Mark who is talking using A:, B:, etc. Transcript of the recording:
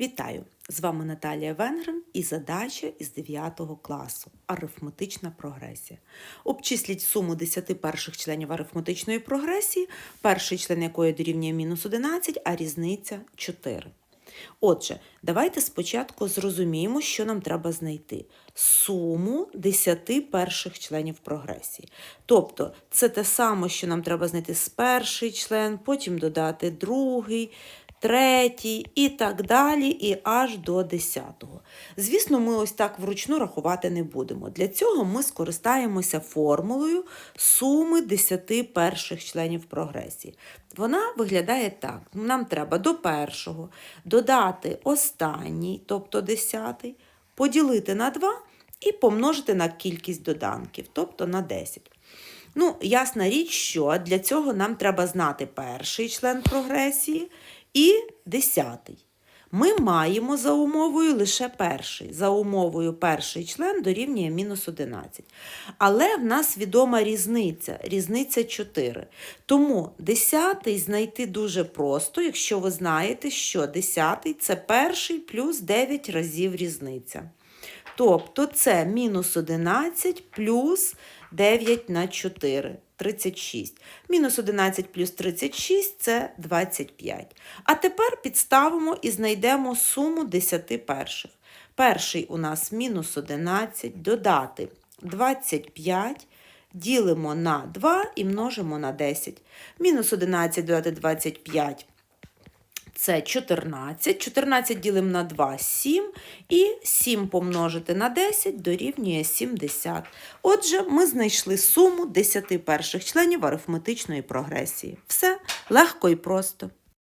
A: Вітаю! З вами Наталія Венгрен і задача із 9 класу арифметична прогресія. Обчисліть суму 10 перших членів арифметичної прогресії, перший член якої дорівнює мінус 11, а різниця 4. Отже, давайте спочатку зрозуміємо, що нам треба знайти. Суму 10 перших членів прогресії. Тобто, це те саме, що нам треба знайти з перший член, потім додати другий, третій і так далі, і аж до десятого. Звісно, ми ось так вручну рахувати не будемо. Для цього ми скористаємося формулою суми 10 перших членів прогресії. Вона виглядає так: нам треба до першого додати останній, тобто десятий, поділити на 2 і помножити на кількість доданків, тобто на 10. Ну, ясна річ, що для цього нам треба знати перший член прогресії і десятий. Ми маємо за умовою лише перший. За умовою перший член дорівнює мінус 11. Але в нас відома різниця, різниця 4. Тому десятий знайти дуже просто, якщо ви знаєте, що десятий це перший плюс 9 разів різниця. Тобто це мінус 11 плюс 9 на 4. 36. Мінус 11 плюс 36 це 25. А тепер підставимо і знайдемо суму 10 перших. Перший у нас мінус 11, додати 25, ділимо на 2 і множимо на 10. Мінус 11 додати 25 це 14. 14 ділимо на 2 7. І 7 помножити на 10 дорівнює 70. Отже, ми знайшли суму 10 перших членів арифметичної прогресії. Все легко і просто.